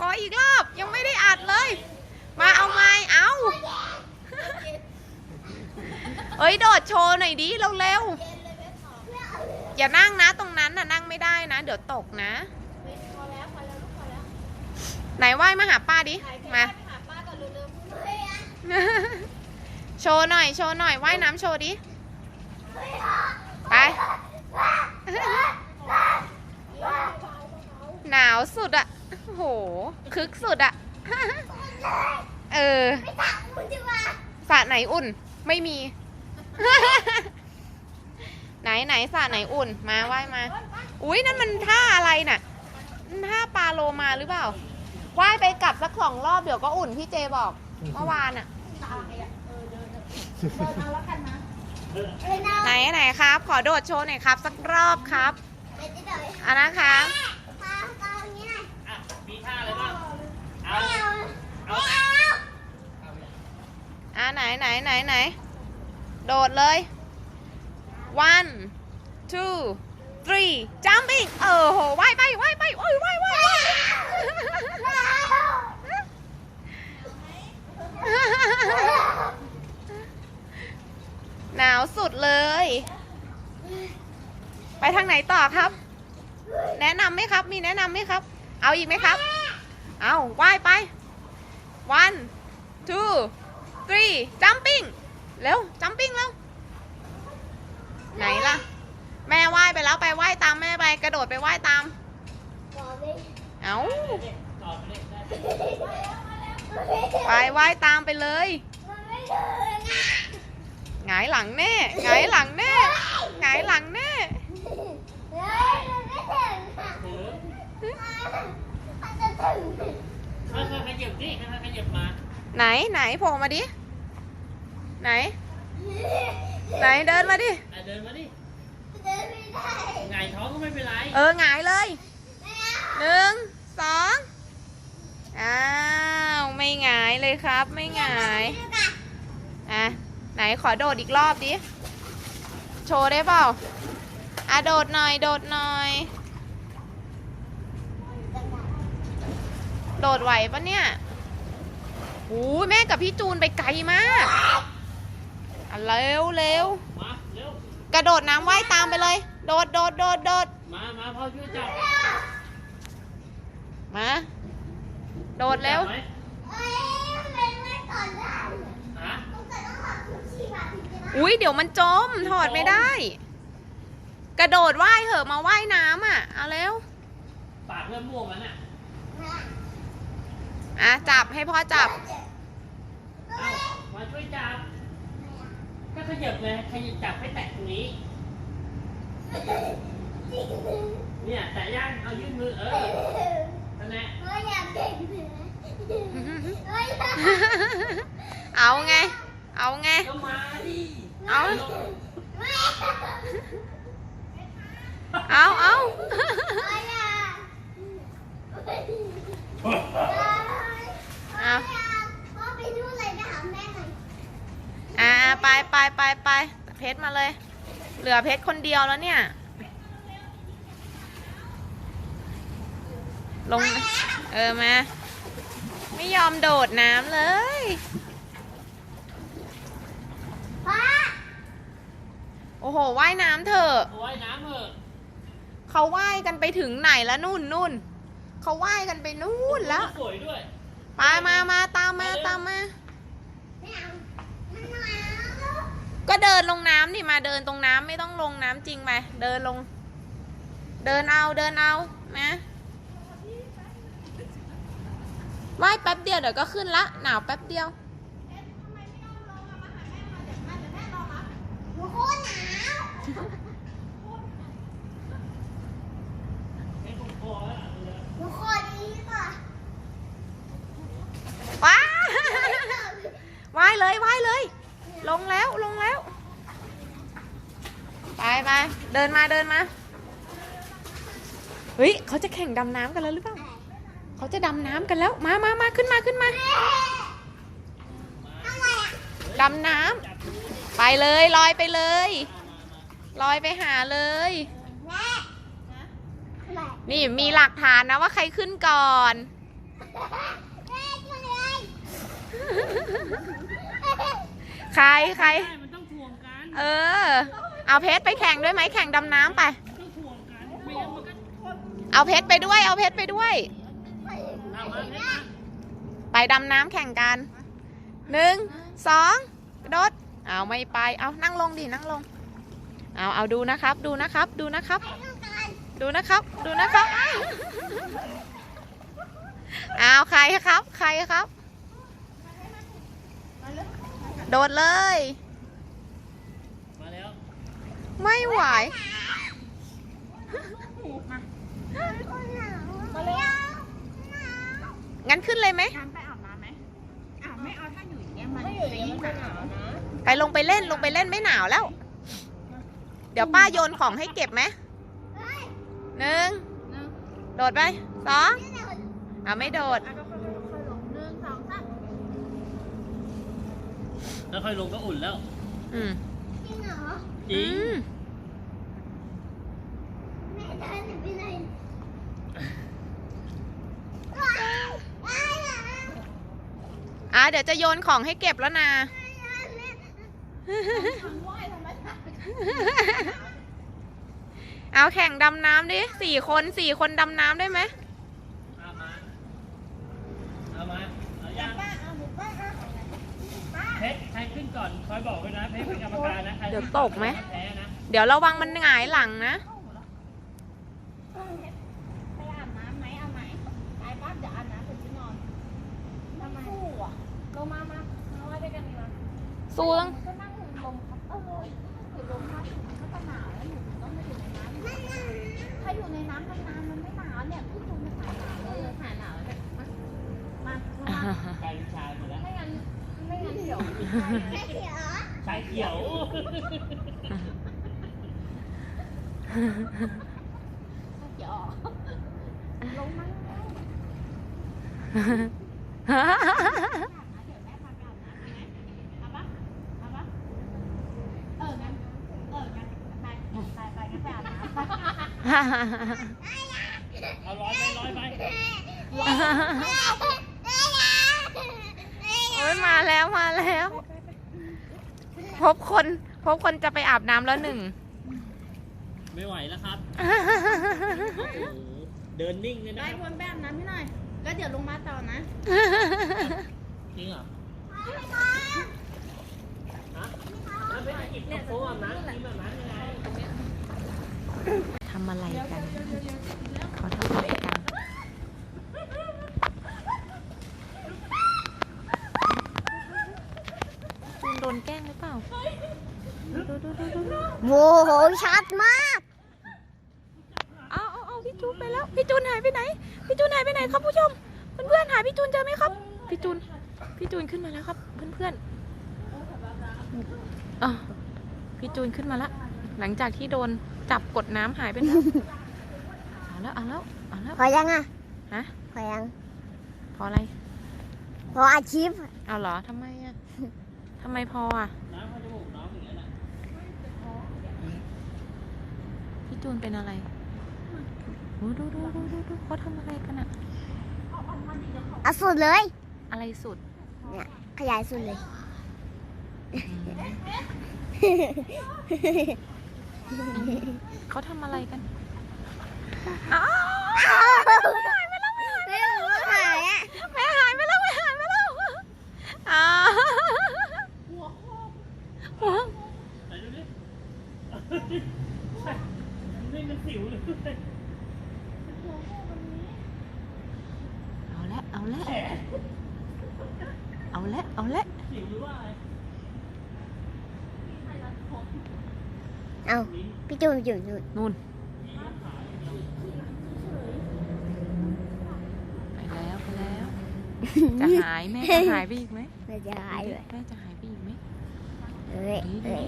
ขออีกรอบ ยังไม่ได้อัดเลย มาเอาไม้เอาเอ้ยโดดโชว์หน่อยดิเร็วๆอย่านั่งนะตรงนั้นน่ะนั่งไม่ได้นะ เดี๋ยวตกนะพอแล้วพอแล้วลูกพอแล้วไหนว่ายมาหาป้าดิมาโชว์หน่อยโชว์หน่อยว่ายน้ำโชว์ดิ ไป หนาวสุดอะโอ้โห คึกสุดอะเออสระไหนอุ่น ไม่มี ไหนไหนสระไหนอุ่น มาว่ายมา อุ้ยนั่นมันท่าอะไรน่ะนั่นท่าปลาโลมาหรือเปล่า ว่ายไปกลับสักสองรอบเดี๋ยวก็อุ่นพี่เจบอก เมื่อวานอะๆตายอะเออเดินเดินเดินเอาแล้วกันนะไหนไหนครับ ขอโดดโชว์หน่อยครับ สักรอบครับอะนะคะ อะมีท่าอะไรบ้าง เอาอาอะไหนไหนไหนไหนโดดเลย one two three jumping เออโหว่ายไปว่ายไปโอ้ยว่ายว่ายว่ายหนาวสุดเลย ไปทางไหนต่อครับ แนะนำไหมครับ มีแนะนำไหมครับ เอาอีกไหมครับ เอาว่ายไป one two three jumping เร็ว jumping เร็วไหนล่ะ แม่ว่ายไปแล้วไปว่ายตามแม่ไปกระโดดไปว่ายตาม เอาต่อไปเลยได้ไปว่ายตามไปเลยหงายหลังแน่หงายหลังแน่หงายหลังแน่ถือ ค่อยๆขยับดิค่อยๆขยับมา ไหนไหนโผล่มาดิ ไหน ไหนเดินมาดิ อะเดินมาดิหงายท้องก็ไม่เป็นไร เออหงายเลยหนึ่งสองอ้าวไม่หงายเลยครับ ไม่หงายอะไหนขอโดดอีกรอบดิ โชว์ได้เปล่าอะโดดหน่อย โดดหน่อย โดดไหวปะเนี่ยโอ้ยแม่กับพี่จูนไปไกลมากอะเร็วเร็วมาเร็ว กระโดดน้ำว่ายตามไปเลย โดดโดดโดดโดดมามาพ่อช่วยจับมา โดดเร็วจับไหมฮะอุ้ยเดี๋ยวมันจมถอดไม่ได้ กระโดดว่ายเหอะมาว่ายน้ำอะ เอาเร็ว ปากเริ่มม่วงแล้วน่ะ อะจับให้พ่อจับ เอามาช่วยจับ ก็ขยับเลยขยับจับให้แตะตรงนี้ เนี่ยแตะย่างเอายื่นมือเออนั่นแหละเอาไง เอาไง ก็มาดิเอา เอาเอาเอาอ่า ไปไปไปไปเพชรมาเลย เหลือเพชรคนเดียวแล้วเนี่ย ลง เออมา ไม่ยอมโดดน้ำเลยโอ้โหว่ายน้ำเถอะเอาไว้น้ำเถอะเขาว่ายกันไปถึงไหนแล้วนู่นนู่นเขาว่ายกันไปนู่นแล้วสวยด้วยไปมามาตามมาตามมา ก็เดินลงน้ำนี่มาเดินตรงน้ำไม่ต้องลงน้ำจริงไปเดินลง เดินเอาเดินเอานะว่ายแป๊บเดียวเดี๋ยวก็ขึ้นละหนาวแป๊บเดียว ให้ผมพอแล้วเอาเลย ว้า ว่ายเลยว่ายเลย ลงแล้วลงแล้ว ไปไปเดิน มาเดินมา เฮ้ยเขาจะแข่งดำน้ำกันแล้วหรือเปล่าเขาจะดำน้ำกันแล้ว มามามาขึ้นมาขึ้นมาดำน้ำไปเลยลอยไปเลยลอยไปหาเลย นี่มีหลักฐานนะว่าใครขึ้นก่อนใครใครใช่มันต้องถ่วงกัน เออ เอาเพชรไปแข่งด้วยไหมแข่งดำน้ำไป เอาเพชรไปด้วย เอาเพชรไปด้วย ไปดำน้ำแข่งกันหนึ่งสองโดดเอาไม่ไป เอานั่งลงดินั่งลง เอาเอาดูนะครับ ดูนะครับ ดูนะครับ ดูนะครับ ดูนะครับเอาใครครับ ใครครับ โดดเลย ไม่ไหวงั้นขึ้นเลยไหมการไปอาบน้ำไหมอาบไม่เอาถ้าอยู่อย่างเงี้ยมันจะยิ่งหนาวนะไปลงไปเล่นลงไปเล่นไม่หนาวแล้ว เดี๋ยวป้าโยนของให้เก็บไหมหนึ่งโดดไปสองอะไม่โดดอะก็ค่อยๆค่อยๆลงหนึ่งสองสาม แล้วค่อยลงก็อุ่นแล้ว อืมจริงเหรอ จริงอืมแม่เดินไปไหนอะเดี๋ยวจะโยนของให้เก็บแล้วนะทำไหวทำไมเอาแข่งดำน้ำดิสี่คนสี่คนดำน้ำได้ไหมเอามา เอามา เอายังป้าเอาหนูป้าเอาป้าเพชรใครขึ้น ก่อนคอยบอกด้วยนะเพชรเป็นกรรมการนะใครเดี๋ยวตกไหม แพ้นะ เดี๋ยวระวังมันหงายหลังนะ ไปอาบน้ำไหมเอาไหมไปป้าเดี๋ยวอาบน้ำเสร็จที่นอนทำไมสู้อะลงมามามาไว้ด้วยกันดีกว่าสู้ต้องก็ น้ำเอาร้อยไปร้อยไปโอ้ยมา แล้วมาแล้ว พบคน พบคนจะไปอาบน้ำแล้วหนึ่ง ไม่ไหวแล้วครับโอ้โหเดินนิ่งเลยไปนะวนไปอาบน้ำให้หน่อย แล้วเดี๋ยวลงมาต่อนะจริงเหรอฮะแล้วไม่ได้กินกับโต๊ะอาบน้ำกินแบบนั้นยังไง ทำอะไรกัน เขาทำอะไรกัน จูนโดนแกล้งหรือเปล่า ดูดูดูดูดู โม โหชัดมาก เอาเอาเอาพี่จูนไปแล้ว พี่จูนหายไปไหน พี่จูนหายไปไหนครับผู้ชม เพื่อนๆหาพี่จูนเจอไหมครับ พี่จูน พี่จูนขึ้นมาแล้วครับ เพื่อนๆอะพี่จูนขึ้นมาแล้วหลังจากที่โดนจับกดน้ำหายไปแล้วเอาแล้วเอาแล้วเอาแล้วพอยังอะฮะพอยัง พออะไร พออาชีพ เอาเหรอทำไมอะทำไมพออะ น้ำเข้าจมูกน้องอย่างนี้ยแหละ พี่จูนเป็นอะไรดูดูดูดูดูดูเขาทำอะไรกันอะเอาสุดเลย อะไรสุด เนี่ยขยายสุดเลย เขาทำอะไรกันอ้าวไม่รู้หายอะแม่หายไปแล้วแม่หายไปแล้วอ้าวหัวโคกหัว ไหนดูดินี่มันสิวเลยเอาละเอาละเอาละเอาละสิวหรือว่าอะไรเอาพี่จูนอยู่นู่นนู่นไปแล้วไปแล้ว จะหายแม่จะหายไปอีกไหมไม่จะหายเลยแม่จะหายไปอีกไหมเอ้ยเอ้ย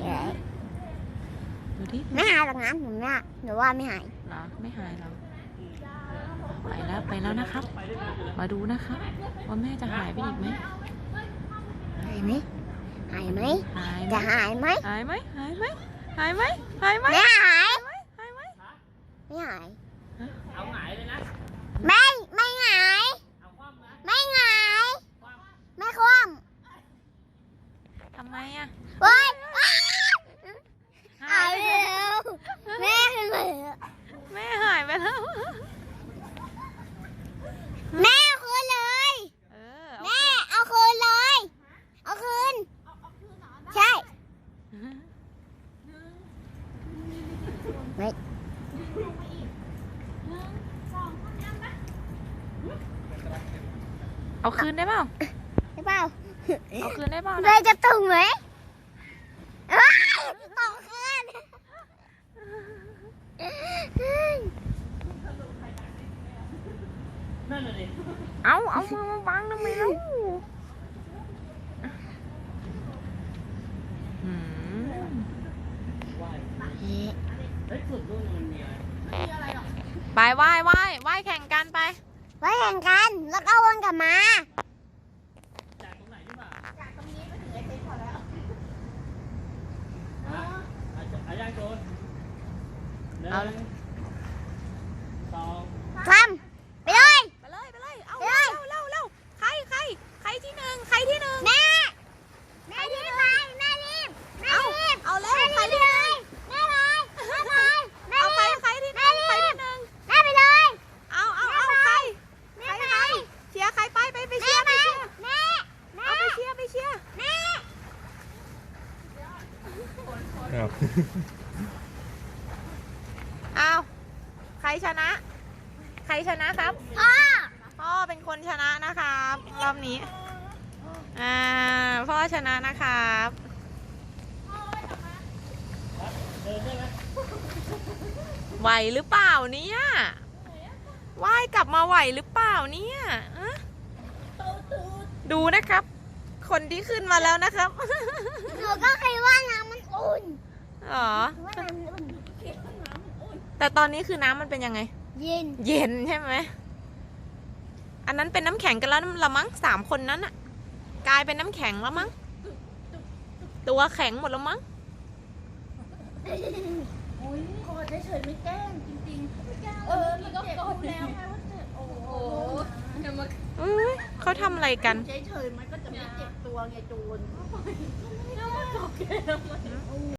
ดูดิไม่หายหรอกนะหนูว่าหนูว่าไม่หายหรอไม่หายหรอไปแล้วไปแล้วนะครับ มาดูนะครับว่าแม่จะหายไปอีกไหมหายไหมหายไหมจะหายไหมหายไหมหายไหมหายไหมหายไหมไม่หายไมไม่หายเอาหายเลยนะไม่ไม่หายไม่หายไม่คว่ำทำไมอะ ว้ายหายไปแล้วแม่ขึ้นมาแล้วแม่หายไปแล้ว แม่เอาคืนเลย เออเอาแม่เอาคืนเลย เอาคืน ใช่ ไม่เอาคืนได้เปล่า ใช่เปล่าเอาคืนได้เปล่าได้จะตุ่งไหมอ้าวเอาคืน นั่นน่ะดิเอาเอามามาวางทำไมแล้วอืมว่ายเฮ้ยสุดนู่นมันมีอะไรไปไหว้ไหว้ไหว้แข่งกันไปไว้แข่งกัน แล้วก็วนกลับมาจากตร อาใครชนะ ใครชนะครับ พ่อพ่อเป็นคนชนะนะครับรอบนี้ อ่า พ่อชนะนะครับเดินได้ไหมไหวหรือเปล่าเนี่ยว่ายกลับมาไหวหรือเปล่าเนี่ยอะดูนะครับ คนที่ขึ้นมาแล้วนะครับ หนูก็เคยว่าน้ำมันอุ่น หรอว่าน้ำมันอุ่นแต่ตอนนี้คือน้ำมันเป็นยังไง เย็นเย็นใช่ไหม อันนั้นเป็นน้ำแข็งกันแล้วละมั้งสามคนนั้นอะกลายเป็นน้ำแข็งแล้วมั้ง ตัวแข็งหมดแล้วมั้งอุ้ยกอดเฉยๆไม่แกล้งจริงๆเออมันก็กอดแล้วไงว่าเจ็บโอ้โหจะมาอุ้ยเขาทำอะไรกัน เฉยๆมันก็จะไม่เจ็บตัวไงจูน แล้วมันกอดแกทำไม